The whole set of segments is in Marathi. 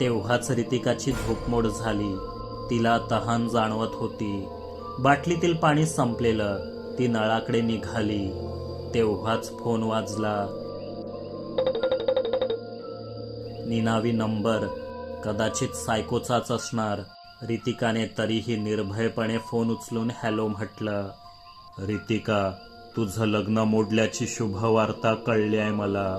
तेव्हाच रितिकाची झोपमोड झाली. तिला तहान जाणवत होती. बाटलीतील पाणी संपलेलं ती नळाकडे निघाली. तेव्हाच फोन वाजला. निनावी नंबर कदाचित सायकोचाच असणार. रितिकाने तरीही निर्भयपणे फोन उचलून हॅलो म्हटलं. रितिका तुझं लग्न मोडल्याची शुभवार्ता कळली आहे मला.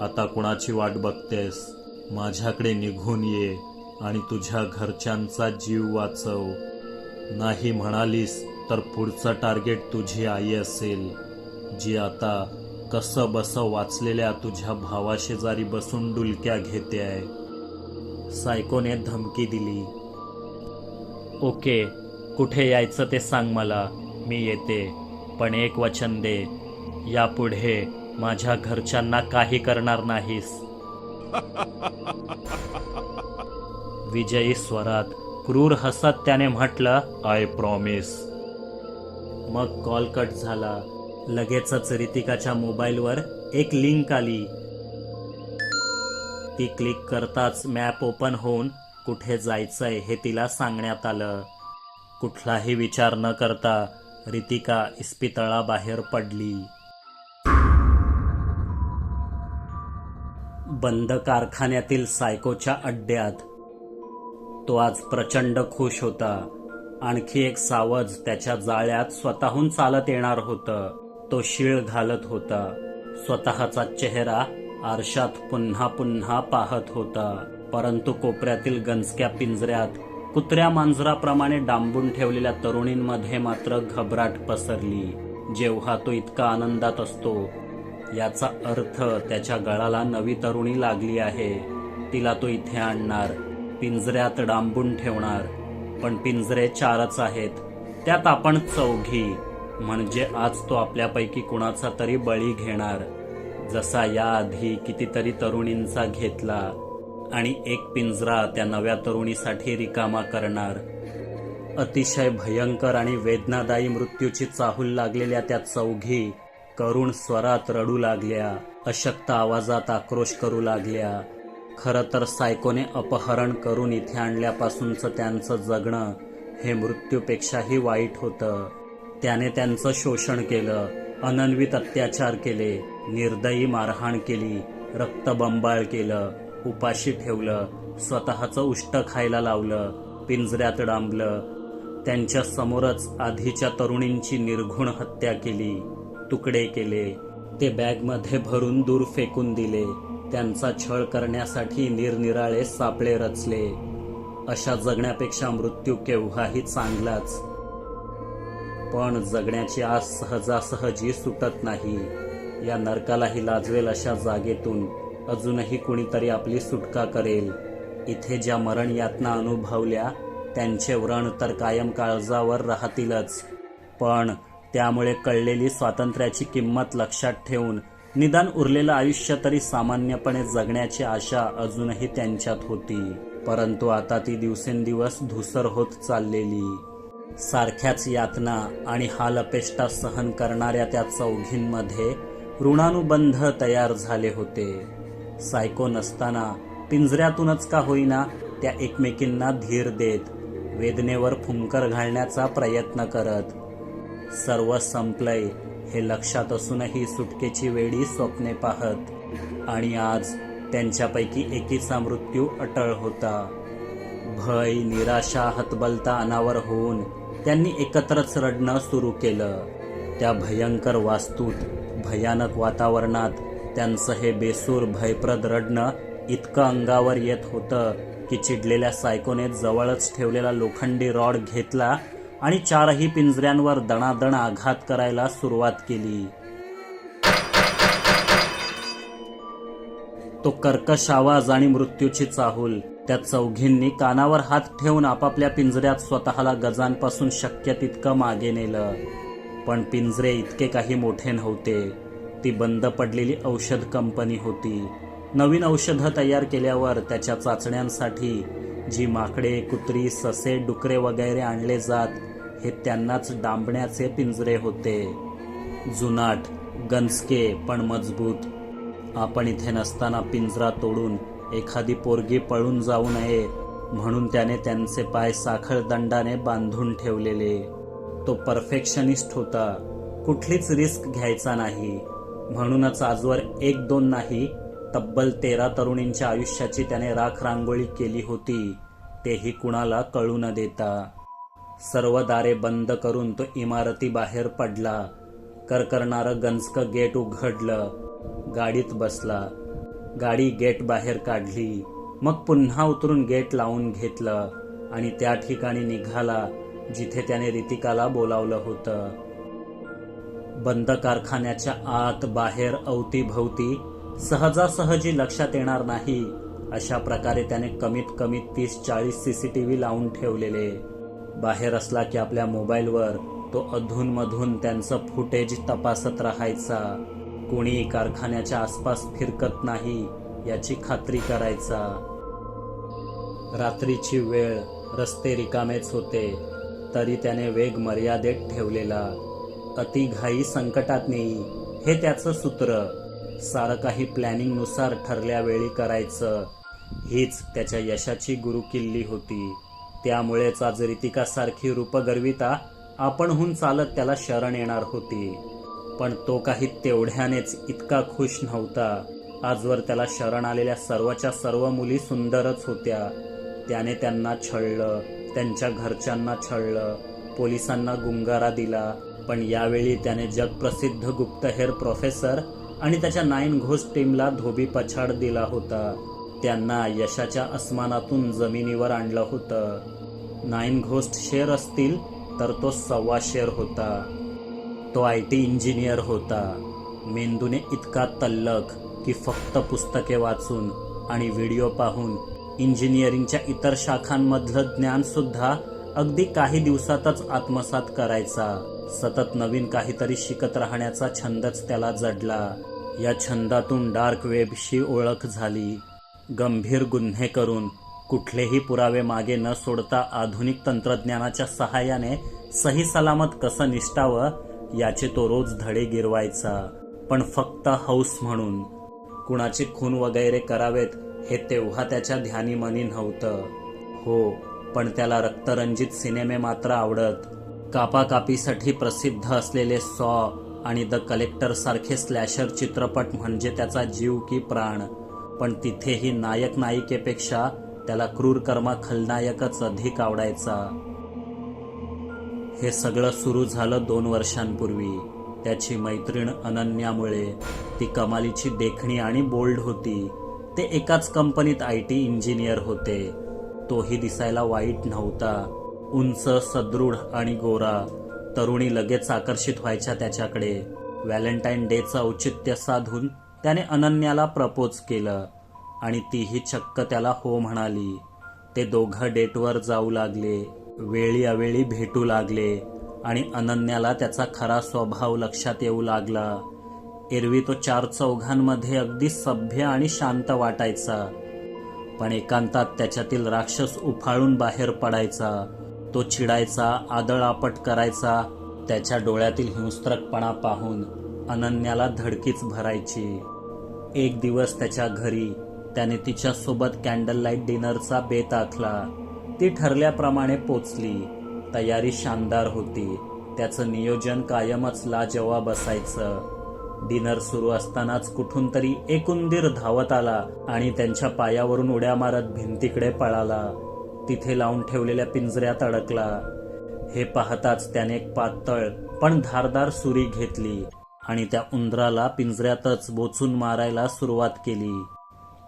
आता कुणाची वाट बघतेस? माझ्याकडे निघून ये आणि तुझ्या घरच्यांचा जीव वाचव. नाही म्हणालीस तर पुढचं टार्गेट तुझी आई असेल जी आता कसं बसं वाचलेल्या तुझ्या भावाशेजारी बसून डुलक्या घेते आहे सायकोने धमकी दिली. ओके कुठे यायचं ते सांग मला मी येते. पण एक वचन दे यापुढे माझ्या घरच्यांना काही करणार नाहीस. विजयी स्वरात क्रूर हसत त्याने म्हटलं आय प्रॉमिस मग कॉल कट झाला. लगेचच रितिकाच्या मोबाईलवर एक लिंक आली. ती क्लिक करताच मॅप ओपन होऊन कुठे जायचंय हे तिला सांगण्यात आलं. कुठलाही विचार न करता रितिका इस्पितळाबाहेर पडली. बंद कारखान्यातील सायकोच्या अड्ड्यात. तो आज प्रचंड खुश होता. आणखी एक सावज त्याच्या जाळ्यात स्वतःहून चालत येणार होतं. तो शीळ घालत होता. स्वतःचा चेहरा आरशात पुन्हा पुन्हा पाहत होता. परंतु कोपऱ्यातील गंजक्या पिंजऱ्यात कुत्र्या मांजराप्रमाणे डांबून ठेवलेल्या तरुणींमध्ये मात्र घबराट पसरली. जेव्हा तो इतका आनंदात असतो याचा अर्थ त्याच्या गळाला नवी तरुणी लागली आहे. तिला तो इथे आणणार. पिंजऱ्यात डांबून ठेवणार. पण पिंजरे चारच आहेत. त्यात आपण चौघी. म्हणजे आज तो आपल्यापैकी कुणाचा तरी बळी घेणार. जसा याआधी कितीतरी तरुणींचा घेतला. आणि एक पिंजरा त्या नव्या तरुणीसाठी रिकामा करणार. अतिशय भयंकर आणि वेदनादायी मृत्यूची चाहूल लागलेल्या त्या चौघी करुण स्वरात रडू लागल्या अशक्त आवाजात आक्रोश करू लागल्या. खरं तर सायकोने अपहरण करून इथे आणल्यापासूनचं त्यांचं जगणं हे मृत्यूपेक्षाही वाईट होतं. त्याने त्यांचं शोषण केलं अनन्वित अत्याचार केले निर्दयी मारहाण केली रक्तबंबाळ केलं उपाशी ठेवलं स्वतःचं उष्ट खायला लावलं पिंजऱ्यात डांबलं. त्यांच्या समोरच आधीच्या तरुणींची निर्घुण हत्या केली. तुकडे केले. ते बॅगमध्ये भरून दूर फेकून दिले. त्यांचा छळ करण्यासाठी निरनिराळे सापळे रचले. अशा जगण्यापेक्षा मृत्यू केव्हाही चांगलाच. पण जगण्याची आज सहजासहजी सुटत नाही. या नरकालाही लाजवेल अशा जागेतून. अजूनही कुणीतरी आपली सुटका करेल. इथे ज्या मरण यातना अनुभवल्या त्यांचे व्रण तर कायम काळजावर राहतीलच. पण त्यामुळे कळलेली स्वातंत्र्याची किंमत लक्षात ठेवून निदान उरलेलं आयुष्य तरी सामान्यपणे जगण्याची आशा अजूनही त्यांच्यात होती. परंतु आता ती दिवसेंदिवस धुसर होत चाललेली. सारख्याच यातना आणि हाल अपेष्टा सहन करणाऱ्या त्या चौघींमध्ये ऋणानुबंध तयार झाले होते. सायको नसताना पिंजऱ्यातूनच का होईना त्या एकमेकींना धीर देत वेदनेवर फुंकर घालण्याचा प्रयत्न करत सर्व संपलंय हे लक्षात असूनही सुटकेची वेळी स्वप्ने पाहत. आणि आज त्यांच्यापैकी एकीचा मृत्यू अटळ होता. भय निराशा हतबलता अनावर होऊन त्यांनी एकत्रच रडणं सुरू केलं. त्या भयंकर वास्तूत भयानक वातावरणात त्यांचं हे बेसूर भयप्रद रडणं इतकं अंगावर येत होतं की चिडलेल्या सायकोने जवळच ठेवलेला लोखंडी रॉड घेतला आणि चारही पिंजऱ्यांवर दणादण आघात करायला सुरुवात केली. तो कर्कश आवाज आणि मृत्यूची चाहूल. त्या चौघींनी कानावर हात ठेवून आपापल्या पिंजऱ्यात स्वतःला गजांपासून शक्य तितकं मागे नेलं. पण पिंजरे इतके काही मोठे नव्हते. ती बंद पडलेली औषध कंपनी होती. नवीन औषधं तयार केल्यावर त्याच्या चाचण्यांसाठी जी माकडे कुत्री ससे डुकरे वगैरे आणले जात हे त्यांनाच डांबण्याचे पिंजरे होते. जुनाट गंजके पण मजबूत. आपण इथे नसताना पिंजरा तोडून एखादी पोरगी पळून जाऊ नये म्हणून त्याने त्यांचे पाय साखळ दंडाने बांधून ठेवलेले. तो परफेक्शनिस्ट होता. कुठलीच रिस्क घ्यायचा नाही. म्हणूनच आजवर एक दोन नाही तब्बल तेरा तरुणींच्या आयुष्याची त्याने राख रांगोळी केली होती. तेही कुणाला कळू न देता. सर्व दारे बंद करून तो इमारती बाहेर पडला. करकरणारं गंजक गेट उघडलं. गाडीत बसला. गाडी गेट बाहेर काढली. मग पुन्हा उतरून गेट लावून घेतलं आणि त्या ठिकाणी निघाला जिथे त्याने रितिकाला बोलावलं होतं. बंद कारखान्याच्या आत बाहेर अवतीभवती सहजासहजी लक्षात येणार नाही अशा प्रकारे त्याने कमीत कमी तीस चाळीस सीसीटीव्ही लावून ठेवलेले. बाहेर असला की आपल्या मोबाईलवर तो अधूनमधून त्यांचं फुटेज तपासत राहायचा. कोणी कारखान्याच्या आसपास फिरकत नाही याची खात्री करायचा. रात्रीची वेळ रस्ते रिकामेच होते तरी त्याने वेग मर्यादेत ठेवलेला. अतिघाई संकटात नेई हे त्याचं सूत्र. सारं काही प्लॅनिंगनुसार ठरल्या वेळी करायचं. हीच त्याच्या यशाची गुरुकिल्ली होती. त्यामुळेच आज रितिकासारखी रूपगर्विता आपणहून चालत त्याला शरण येणार होती. पण तो काही तेवढ्यानेच इतका खुश नव्हता. आजवर त्याला शरण आलेल्या सर्वच्या सर्व मुली सुंदरच होत्या. त्याने त्यांना छळलं त्यांच्या घरच्यांना छळलं पोलिसांना गुंगारा दिला. पण यावेळी त्याने जगप्रसिद्ध गुप्तहेर प्रोफेसर आणि त्याच्या नाईन घोष टीमला धोबी पछाड दिला होता. त्यांना यशाच्या अस्मानातून जमिनीवर आणलं होतं. नाईन घोस्ट शेअर असतील तर तो सव्वा शेअर होता. तो आय टी इंजिनियर होता. मेंदूने इतका तल्लक की फक्त पुस्तके वाचून आणि व्हिडिओ पाहून इंजिनिअरिंगच्या इतर शाखांमधलं ज्ञानसुद्धा अगदी काही दिवसातच आत्मसात करायचा. सतत नवीन काहीतरी शिकत राहण्याचा छंदच त्याला जडला. या छंदातून डार्क वेबशी ओळख झाली. गंभीर गुन्हे करून कुठलेही पुरावे मागे न सोडता आधुनिक तंत्रज्ञानाच्या सहाय्याने सही सलामत कसं निष्ठावं याचे तो रोज धडे गिरवायचा. पण फक्त हौस म्हणून. कुणाचे खून वगैरे करावेत हे तेव्हा त्याच्या ध्यानी मनी नव्हतं. हो पण त्याला रक्तरंजित सिनेमे मात्र आवडत. कापाकापीसाठी प्रसिद्ध असलेले सॉ आणि द कलेक्टर सारखे स्लॅशर चित्रपट म्हणजे त्याचा जीव की प्राण. पण तिथेही नायक नायिकेपेक्षा त्याला क्रूर कर्मा खलनायकच अधिक आवडायचा. हे सगळं सुरू झालं दोन वर्षांपूर्वी. त्याची मैत्रीण अनन्यामुळे. ती कमालीची देखणी आणि बोल्ड होती. ते एकाच कंपनीत आय टी इंजिनियर होते. तोही दिसायला वाईट नव्हता. उंच सदृढ आणि गोरा. तरुणी लगेच आकर्षित व्हायच्या त्याच्याकडे. व्हॅलेंटाईन डेचं औचित्य साधून त्याने अनन्याला प्रपोज केलं. आणि तीही चक्क त्याला हो म्हणाली. ते दोघं डेटवर जाऊ लागले वेळी अवेळी भेटू लागले आणि अनन्याला त्याचा खरा स्वभाव लक्षात येऊ लागला. एरवी तो चार चौघांमध्ये अगदी सभ्य आणि शांत वाटायचा. पण एकांतात त्याच्यातील राक्षस उफाळून बाहेर पडायचा. तो चिडायचा आदळआपट करायचा त्याच्या डोळ्यातील हिंस्त्रकपणा पाहून अनन्याला धडकीच भरायची. एक दिवस त्याच्या घरी त्याने तिच्यासोबत कॅन्डल लाइट डिनरचा बेत आखला. ती ठरल्याप्रमाणे पोचली. तयारी शानदार होती. त्याचं नियोजन कायमच लाजवाब असायचं. डिनर सुरू असतानाच कुठून तरी एक उंदीर धावत आला आणि त्यांच्या पायावरून उड्या मारत भिंतीकडे पळाला. तिथे लावून ठेवलेल्या पिंजऱ्यात अडकला. हे पाहताच त्याने एक पातळ पण धारदार सुरी घेतली आणि त्या उंदराला पिंजऱ्यातच बोचून मारायला सुरुवात केली.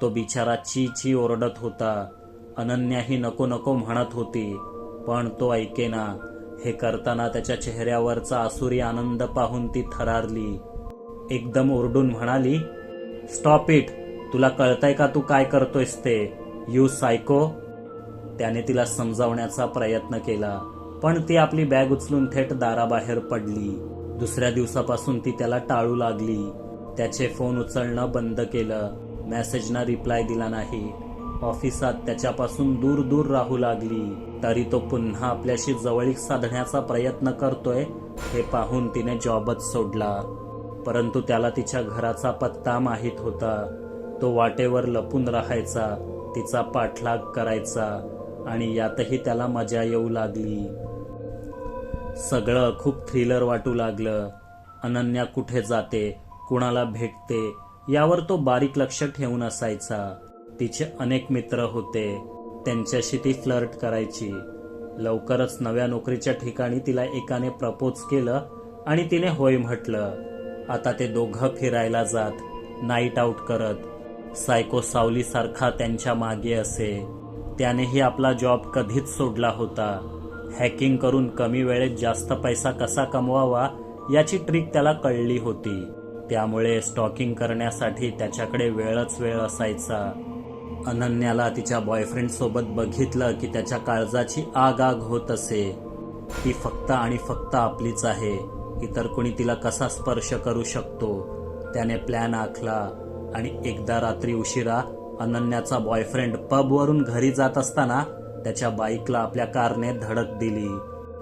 तो बिचारा ची ची ओरडत होता. अनन्याही नको नको म्हणत होती. पण तो ऐकेना हे करताना त्याच्या चेहऱ्यावरचा आसुरी आनंद पाहून ती थरारली. एकदम ओरडून म्हणाली स्टॉप इट तुला कळतंय का तू काय करतोयस ते? यू सायको त्याने तिला समजावण्याचा प्रयत्न केला पण ती आपली बॅग उचलून थेट दाराबाहेर पडली. दुसऱ्या दिवसापासून ती त्याला टाळू लागली. त्याचे फोन उचलणं बंद केलं. मेसेजना रिप्लाय दिला नाही. ऑफिसात त्याच्यापासून दूर दूर राहू लागली. तरी तो पुन्हा आपल्याशी जवळीक साधण्याचा प्रयत्न करतोय हे पाहून तिने जॉबच सोडला. परंतु त्याला तिच्या घराचा पत्ता माहीत होता. तो वाटेवर लपून राहायचा तिचा पाठलाग करायचा आणि यातही त्याला मजा येऊ लागली. सगळं खूप थ्रिलर वाटू लागलं. अनन्या कुठे जाते कुणाला भेटते यावर तो बारीक लक्ष ठेवून असायचा. तिचे अनेक मित्र होते. त्यांच्याशी ती फ्लर्ट करायची. लवकरच नव्या नोकरीच्या ठिकाणी तिला एकाने प्रपोज केलं आणि तिने होय म्हटलं. आता ते दोघं फिरायला जात नाईट आऊट करत. सायको सावलीसारखा त्यांच्या मागे असे. त्यानेही आपला जॉब कधीच सोडला होता. हॅकिंग करून कमी वेळेत जास्त पैसा कसा कमवावा याची ट्रिक त्याला कळली होती. त्यामुळे स्टॉकिंग करण्यासाठी त्याच्याकडे वेळच वेळ असायचा. अनन्याला तिच्या बॉयफ्रेंडसोबत बघितलं की त्याच्या काळजाची आग आग होत असे. ती फक्त आणि फक्त आपलीच आहे. इतर कोणी तिला कसा स्पर्श करू शकतो? त्याने प्लॅन आखला आणि एकदा रात्री उशिरा अनन्याचा बॉयफ्रेंड पबवरून घरी जात असताना त्याच्या बाईकला आपल्या कारने धडक दिली.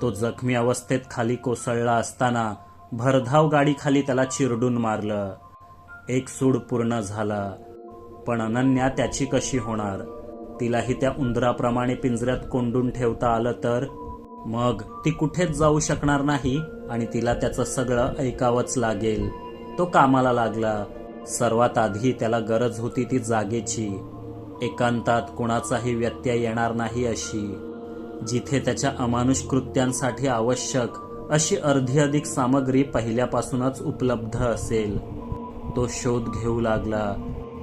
तो जखमी अवस्थेत खाली कोसळला असताना भरधाव गाडीखाली त्याला चिरडून मारलं. एक सूड पूर्ण झाला. पण अनन्या त्याची कशी होणार? तिलाही त्या उंदराप्रमाणे पिंजऱ्यात कोंडून ठेवता आलं तर? मग ती कुठेच जाऊ शकणार नाही आणि तिला त्याचं सगळं ऐकावंच लागेल. तो कामाला लागला. सर्वात आधी त्याला गरज होती ती जागेची. एकांतात कुणाचाही व्यत्यय येणार नाही अशी. जिथे त्याच्या अमानुष कृत्यांसाठी आवश्यक अशी अर्धी अधिक सामग्री पहिल्यापासूनच उपलब्ध असेल. तो शोध घेऊ लागला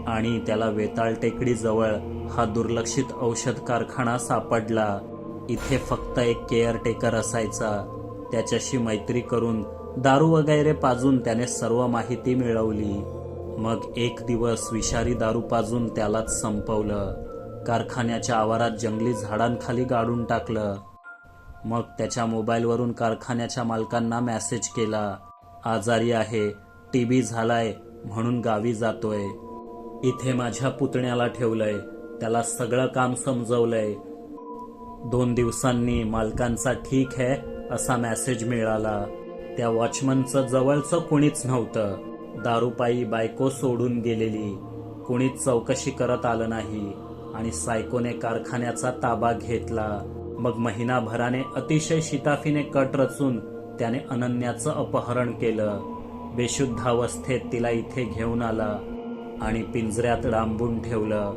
आणि त्याला वेताळ टेकडीजवळ हा दुर्लक्षित औषध कारखाना सापडला. इथे फक्त एक केअरटेकर असायचा. त्याच्याशी मैत्री करून दारू वगैरे पाजून त्याने सर्व माहिती मिळवली. मग एक दिवस विषारी दारू पाजून त्यालाच संपवलं. कारखान्याच्या आवारात जंगली झाडांखाली गाडून टाकलं. मग त्याच्या मोबाईलवरून कारखान्याच्या मालकांना मेसेज केला आजारी आहे टीबी झालाय म्हणून गावी जातोय. इथे माझ्या पुतण्याला ठेवलंय त्याला सगळं काम समजवलंय. दोन दिवसांनी मालकांचा ठीक आहे असा मेसेज मिळाला. त्या वॉचमनचं जवळचं कुणीच नव्हतं. दारूपायी बायको सोडून गेलेली. कुणीच चौकशी करत आलं नाही. आणि सायकोने कारखान्याचा ताबा घेतला. मग महिनाभराने अतिशय शिताफीने कट रचून त्याने अनन्याचं अपहरण केलं. बेशुद्धावस्थेत तिला इथे घेऊन आला आणि पिंजऱ्यात डांबून ठेवलं.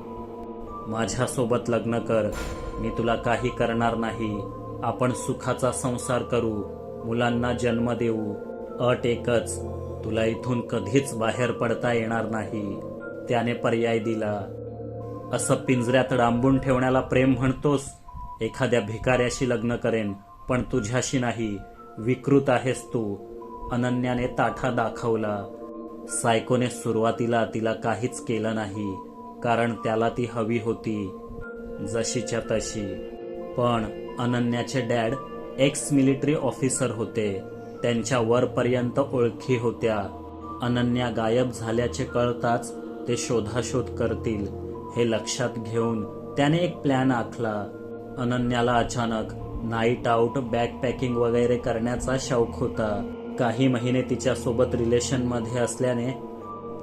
माझ्यासोबत लग्न कर मी तुला काही करणार नाही. आपण सुखाचा संसार करू मुलांना जन्म देऊ. अट एकच तुला इथून कधीच बाहेर पडता येणार नाही. त्याने पर्याय दिला. असं पिंजऱ्यात डांबून ठेवण्याला प्रेम म्हणतोस? एखाद्या भिकाऱ्याशी लग्न करेन पण तुझ्याशी नाही. विकृत आहेस तू. अनन्याने ताठा दाखवला. सायकोने सुरुवातीला तिला काहीच केलं नाही कारण त्याला ती हवी होती जशीच्या तशी. पण अनन्याचे डॅड एक्स मिलिटरी ऑफिसर होते. त्यांच्या वरपर्यंत ओळखी होत्या. अनन्या गायब झाल्याचे कळताच ते शोधाशोध करतील. हे लक्षात घेऊन त्याने एक प्लॅन आखला. अनन्याला अचानक नाईट आऊट बॅकपॅकिंग वगैरे करण्याचा शौक होता. काही महिने तिच्या सोबत असल्याने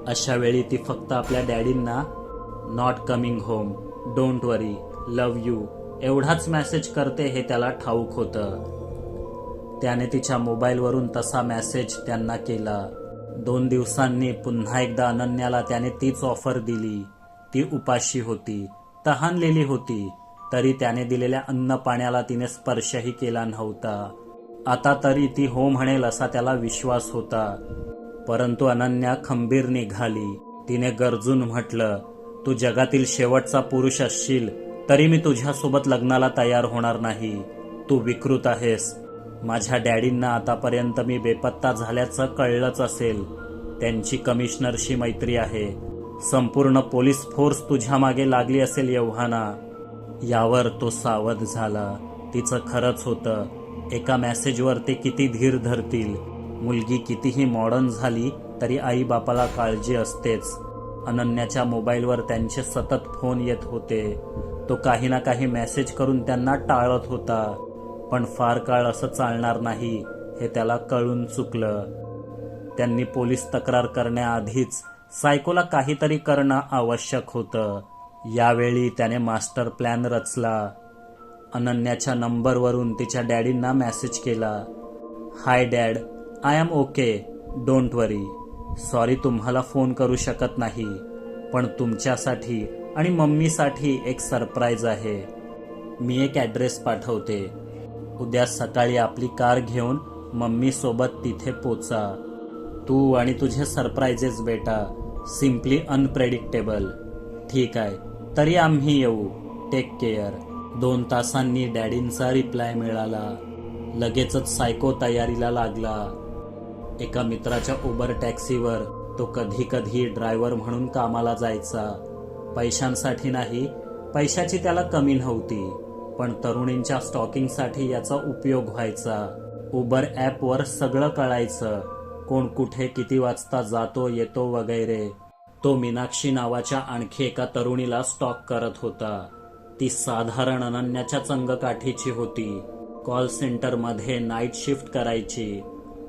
अशा वेळी ती फक्त आपल्या डॅडींना not coming home don't worry love you एवढाच मेसेज करते हे त्याला ठाऊक होतं. त्याने तिच्या मोबाईलवरून तसा मेसेज त्यांना केला. दोन दिवसांनी पुन्हा एकदा अनन्याला त्याने तीच ऑफर दिली. ती उपाशी होती. तहानलेली होती. तरी त्याने दिलेल्या अन्न पाण्याला तिने स्पर्शही केला नव्हता. आता तरी ती हो म्हणेल असा त्याला विश्वास होता. परंतु अनन्या खंबीर निघाली. तिने गरजून म्हटलं तू जगातील शेवटचा पुरुष असशील तरी मी तुझ्यासोबत लग्नाला तयार होणार नाही. तू विकृत आहेस. माझ्या डॅडींना आतापर्यंत मी बेपत्ता झाल्याचं कळलंच असेल. त्यांची कमिशनरशी मैत्री आहे. संपूर्ण पोलीस फोर्स तुझ्या मागे लागली असेल एव्हाना यावर तो सावध झाला. तिचं खरंच होतं एका मेसेजवर ते किती धीर धरतील. मुलगी कितीही मॉडर्न झाली तरी आई बापाला काळजी असतेच. अनन्याच्या मोबाईलवर त्यांचे सतत फोन येत होते. तो काही ना काही मेसेज करून त्यांना टाळत होता. पण फार काळ असं चालणार नाही हे त्याला कळून चुकलं. त्यांनी पोलीस तक्रार करण्याआधीच सायकोला काहीतरी करणं आवश्यक होतं. यावेळी त्याने मास्टर प्लॅन रचला. अनन्याच्या नंबरवरून तिच्या डॅडींना मेसेज केला. Hi dad I am okay don't worry. Sorry तुम्हाला फोन करू शकत नाही पण तुमच्यासाठी आणि मम्मीसाठी एक सरप्राईज आहे. मी एक ॲड्रेस पाठवते. उद्या सकाळी आपली कार घेऊन मम्मीसोबत तिथे पोचा. तू आणि तुझे सरप्राईजेस बेटा. Simply unpredictable. ठीक आहे. तरी आम्ही येऊ. टेक केअर दोन तासांनी डॅडींचा रिप्लाय मिळाला. लगेचच सायको तयारीला लागला. एका मित्राच्या उबर टॅक्सीवर तो कधी कधी ड्रायव्हर म्हणून कामाला जायचा. पैशांसाठी नाही पैशाची त्याला कमी नव्हती पण तरुणींच्या स्टॉकिंगसाठी याचा उपयोग व्हायचा. उबर ॲपवर सगळं कळायचं. कोण कुठे किती वाजता जातो येतो वगैरे. तो मीनाक्षी नावाच्या आणखी एका तरुणीला स्टॉक करत होता. ती साधारण अनन्याच्या चंगकाठीची होती. कॉल सेंटरमध्ये नाईट शिफ्ट करायची.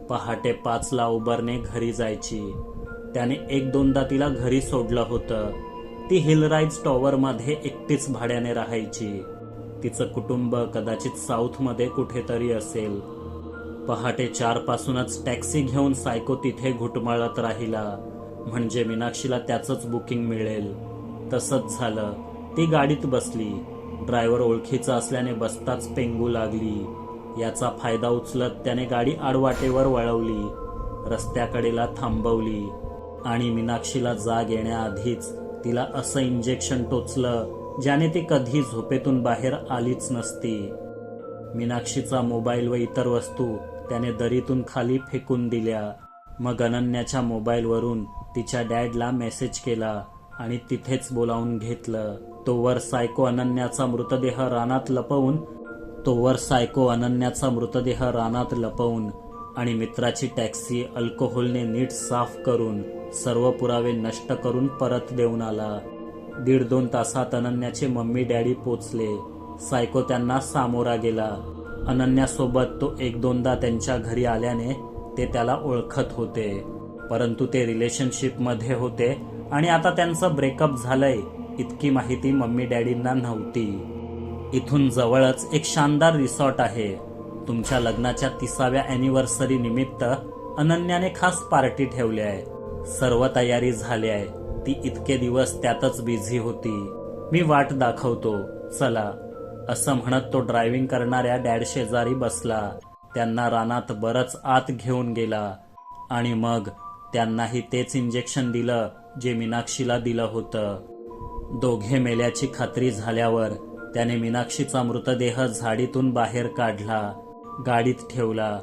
पहाटे पाचला उबरने घरी जायची. त्याने एक दोनदा तिला घरी सोडलं होतं. ती हिलराईज टॉवरमध्ये एकटीच भाड्याने राहायची. तिचं कुटुंब कदाचित साऊथमध्ये कुठेतरी असेल. पहाटे चार पासूनच टॅक्सी घेऊन सायको तिथे घुटमाळत राहिला. म्हणजे मीनाक्षीला त्याचंच बुकिंग मिळेल. तसंच झालं. ती गाडीत बसली. ड्रायव्हर ओळखीचा असल्याने बसताच पेंगू लागली. याचा फायदा उचलत त्याने गाडी आडवाटेवर वळवली. रस्त्याकडेला थांबवली. आणि मीनाक्षीला जाग येण्याआधीच तिला असं इंजेक्शन टोचलं ज्याने ती कधी झोपेतून बाहेर आलीच नसती. मीनाक्षीचा मोबाईल व इतर वस्तू त्याने दरीतून खाली फेकून दिल्या. मग अनन्याच्या मोबाईलवरून तिच्या डॅडला मेसेज केला आणि तिथेच बोलावून घेतलं. तोवर सायको अनन्याचा मृतदेह रानात लपवून तोवर सायको अनन्याचा मृतदेह रानात लपवून आणि मित्राची टॅक्सी अल्कोहोलने नीट साफ करून सर्व पुरावे नष्ट करून परत देऊन आला. दीड दोन तासात अनन्याचे मम्मी डॅडी पोचले. सायको त्यांना सामोरा गेला. अनन्यासोबत तो एक दोनदा त्यांच्या घरी आल्याने ते त्याला ओळखत होते. परंतु ते रिलेशनशिपमध्ये होते आणि आता त्यांचं ब्रेकअप झालंय इतकी माहिती मम्मी डॅडींना नव्हती. इथून जवळच एक शानदार रिसॉर्ट आहे. तुमच्या लग्नाच्या तिसाव्या अॅनिव्हर्सरी निमित्त अनन्याने खास पार्टी ठेवली आहे. सर्व तयारी झाली आहे. ती इतके दिवस त्यातच बिझी होती. मी वाट दाखवतो चला. असं म्हणत तो ड्रायव्हिंग करणाऱ्या डॅड शेजारी बसला. त्यांना रानात बरंच आत घेऊन गेला. आणि मग त्यांनाही तेच इंजेक्शन दिलं जे मीनाक्षीला दिलं होतं. दोघे मेल्याची खात्री झाल्यावर त्याने मीनाक्षीचा मृतदेह झाडीतून बाहेर काढला गाडीत ठेवला.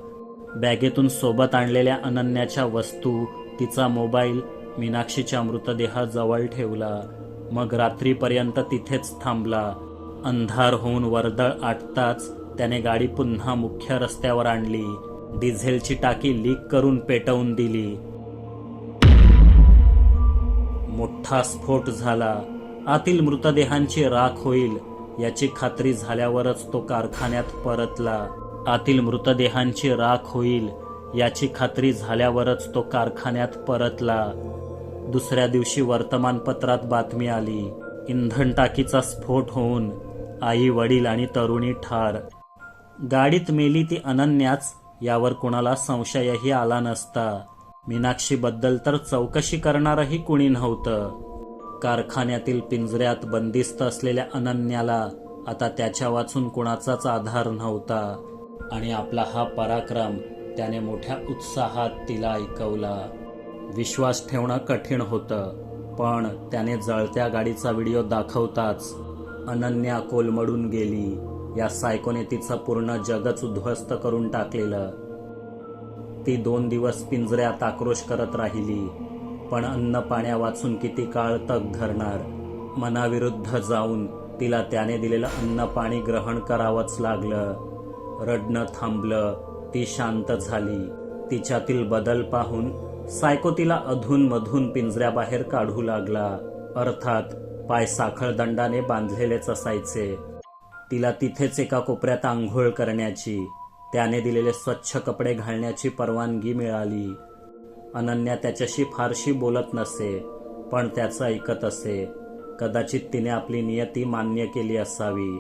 बॅगेतून सोबत आणलेल्या अनन्याच्या वस्तू तिचा मोबाईल मीनाक्षीच्या मृतदेहाजवळ ठेवला. मग रात्रीपर्यंत तिथेच थांबला. अंधार होऊन वर्दळ आटताच त्याने गाडी पुन्हा मुख्य रस्त्यावर आणली. डिझेलची टाकी लीक करून पेटवून दिली. मोठा स्फोट झाला. आतील मृतदेहांची राख होईल याची खात्री झाल्यावरच तो कारखान्यात परतला. आतील मृतदेहांची राख होईल याची खात्री झाल्यावरच तो कारखान्यात परतला. दुसऱ्या दिवशी वर्तमानपत्रात बातमी आली. इंधन टाकीचा स्फोट होऊन आई वडील आणि तरुणी ठार. गाडीत मेली ती अनन्याच यावर कुणाला संशयही आला नसता. मीनाक्षीबद्दल तर चौकशी करणारही कुणी नव्हतं. कारखान्यातील पिंजऱ्यात बंदिस्त असलेल्या अनन्याला आता त्याच्या वाचून कुणाचाच आधार नव्हता. आणि आपला हा पराक्रम त्याने मोठ्या उत्साहात तिला ऐकवला. विश्वास ठेवणं कठीण होतं पण त्याने जळत्या गाडीचा व्हिडिओ दाखवताच अनन्या कोलमडून गेली. या सायकोने तिचं पूर्ण जगच उद्ध्वस्त करून टाकलेलं. ती दोन दिवस पिंजऱ्यात आक्रोश करत राहिली पण अन्न पाण्या वाचून किती काळ तग धरणार? मनाविरुद्ध जाऊन तिला त्याने दिलेलं अन्न पाणी ग्रहण करावंच लागलं. रडणं थांबलं ती शांत झाली. तिच्यातील बदल पाहून सायको तिला अधून मधून पिंजऱ्याबाहेर काढू लागला. अर्थात पाय साखळदंडाने बांधलेलेच असायचे. तिला तिथेच एका कोपऱ्यात आंघोळ करण्याची त्याने दिलेले स्वच्छ कपडे घालण्याची परवानगी मिळाली. अनन्या त्याच्याशी फारशी बोलत नसे पण त्याचं ऐकत असे. कदाचित तिने आपली नियती मान्य केली असावी.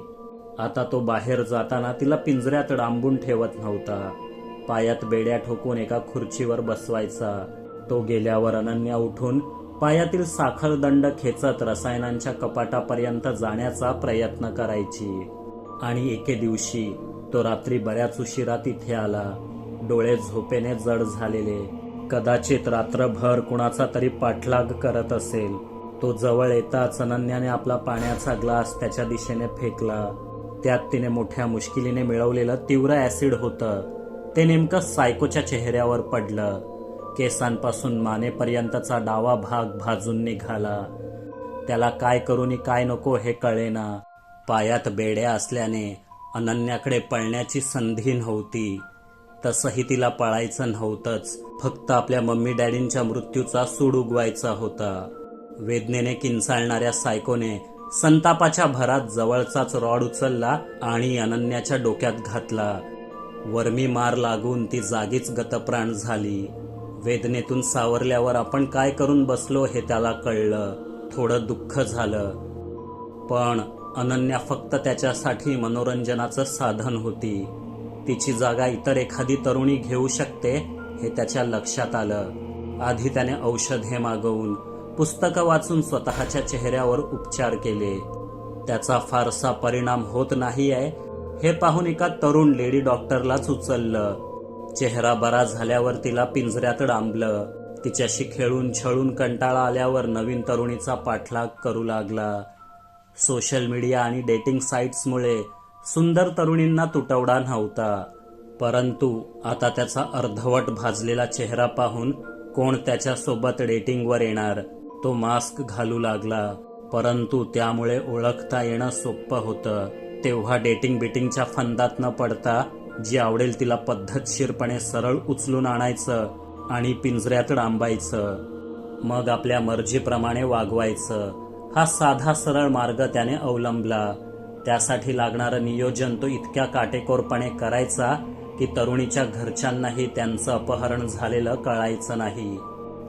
आता तो बाहेर जाताना तिला पिंजऱ्यात डांबून ठेवत नव्हता. पायात बेड्या ठोकून एका खुर्चीवर बसवायचा. तो गेल्यावर अनन्या उठून पायातील साखरदंड खेचत रसायनांच्या कपाटापर्यंत जाण्याचा प्रयत्न करायची. आणि एके दिवशी तो रात्री बऱ्याच उशिरा तिथे आला. डोळे झोपेने जड झालेले. कदाचित रात्रभर कुणाचा तरी पाठलाग करत असेल. तो जवळ येताच अनन्याने आपला पाण्याचा ग्लास त्याच्या दिशेने फेकला. त्यात तिने मोठ्या मुश्किलीने मिळवलेलं तीव्र ऍसिड होतं. ते नेमकं सायकोच्या चेहऱ्यावर पडलं. केसांपासून मानेपर्यंतचा डावा भाग भाजून निघाला. त्याला काय करूनी काय नको हे कळेना. पायात बेड्या असल्याने अनन्याकडे पळण्याची संधी नव्हती. तसंही तिला पळायचं नव्हतंच. फक्त आपल्या मम्मी डॅडींच्या मृत्यूचा सूड उगवायचा होता. वेदनेने किंचाळणाऱ्या सायकोने संतापाच्या भरात जवळचाच रॉड उचलला आणि अनन्याच्या डोक्यात घातला. वर्मी मार लागून ती जागीच गतप्राण झाली. वेदनेतून सावरल्यावर आपण काय करून बसलो हे त्याला कळलं. थोडं दुःख झालं. पण अनन्या फक्त त्याच्यासाठी मनोरंजनाचं साधन होती. तिची जागा इतर एखादी तरुणी घेऊ शकते हे त्याच्या लक्षात आलं. आधी त्याने औषधे मागवून पुस्तकं वाचून स्वतःच्या चेहऱ्यावर उपचार केले. त्याचा फारसा परिणाम होत नाही आहे हे पाहून एका तरुण लेडी डॉक्टरलाच उचललं. चेहरा बरा झाल्यावर तिला पिंजऱ्यात डांबलं. तिच्याशी खेळून छळून कंटाळा आल्यावर नवीन तरुणीचा पाठलाग करू लागला. सोशल मीडिया आणि डेटिंग साईट्समुळे सुंदर तरुणींना तुटवडा नव्हता. परंतु आता त्याचा अर्धवट भाजलेला चेहरा पाहून कोण त्याच्यासोबत डेटिंगवर येणार तो मास्क घालू लागला. परंतु त्यामुळे ओळखता येणं सोपं होतं. तेव्हा डेटिंग बिटिंगच्या फंदात न पडता जी आवडेल तिला पद्धतशीरपणे सरळ उचलून आणायचं आणि पिंजऱ्यात डांबायचं. मग आपल्या मर्जीप्रमाणे वागवायचं. हा साधा सरळ मार्ग त्याने अवलंबला. त्यासाठी लागणारं नियोजन तो इतक्या काटेकोरपणे करायचा की तरुणीच्या घरच्यांनाही त्यांचं अपहरण झालेलं कळायचं नाही.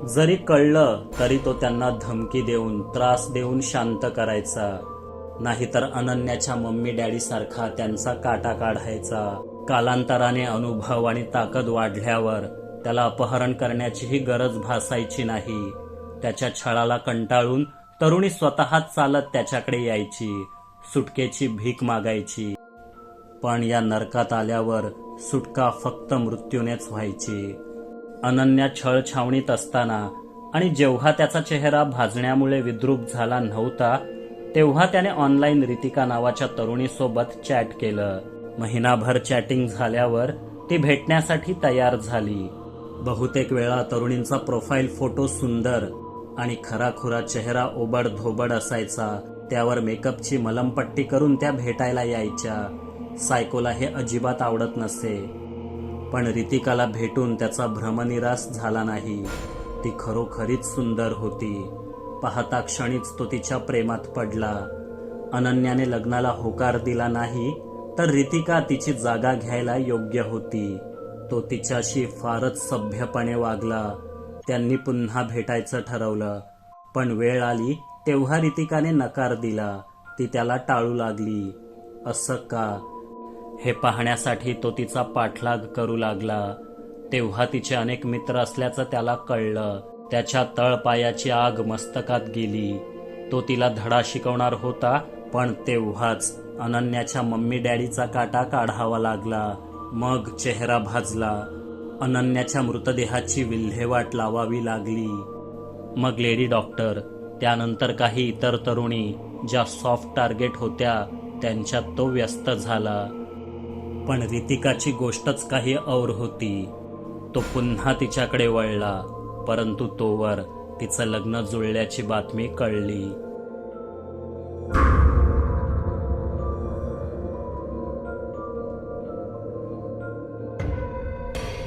जरी कळलं तरी तो त्यांना धमकी देऊन त्रास देऊन शांत करायचा. नाहीतर अनन्याच्या मम्मी डॅडी सारखा त्यांचा काटा काढायचा. कालांतराने अनुभव आणि ताकद वाढल्यावर त्याला अपहरण करण्याचीही गरज भासायची नाही. त्याच्या छळाला कंटाळून तरुणी स्वतःच चालत त्याच्याकडे यायची सुटकेची भीक मागायची. पण या नरकात आल्यावर सुटका फक्त मृत्यूनेच व्हायची. अनन्या छळ छावणीत असताना आणि जेव्हा त्याचा चेहरा भाजण्यामुळे विद्रूप झाला नव्हता तेव्हा त्याने ऑनलाईन रितिका नावाच्या तरुणीसोबत चॅट केलं. महिनाभर चॅटिंग झाल्यावर ती भेटण्यासाठी तयार झाली. बहुतेक वेळा तरुणींचा प्रोफाईल फोटो सुंदर आणि खराखुरा चेहरा ओबड धोबड असायचा. त्यावर मेकअपची मलमपट्टी करून त्या भेटायला यायच्या. सायकोला हे अजिबात आवडत नसे. पण रितिकाला भेटून त्याचा भ्रमनिरास झाला नाही. ती खरोखरीच सुंदर होती. पाहता क्षणीच तो तिच्या प्रेमात पडला. अनन्याने लग्नाला होकार दिला नाही तर रितिका तिची जागा घ्यायला योग्य होती. तो तिच्याशी फारच सभ्यपणे वागला. त्यांनी पुन्हा भेटायचं ठरवलं. पण वेळ आली तेव्हा रितिकाने नकार दिला. ती त्याला टाळू लागली. असं का? हे पाहण्यासाठी तो तिचा पाठलाग करू लागला. तेव्हा तिचे अनेक मित्र असल्याचं त्याला कळलं. त्याच्या तळपायाची आग मस्तकात गेली. तो तिला धडा शिकवणार होता पण तेव्हाच अनन्याच्या मम्मी डॅडीचा काटा काढावा लागला. मग चेहरा भाजला. अनन्याच्या मृतदेहाची विल्हेवाट लावावी लागली. मग लेडी डॉक्टर त्यानंतर काही इतर तरुणी ज्या सॉफ्ट टार्गेट होत्या त्यांच्यात तो व्यस्त झाला. पण रितिकाची गोष्टच काही और होती. तो पुन्हा तिच्याकडे वळला परंतु तोवर तिचं लग्न जुळल्याची बातमी कळली.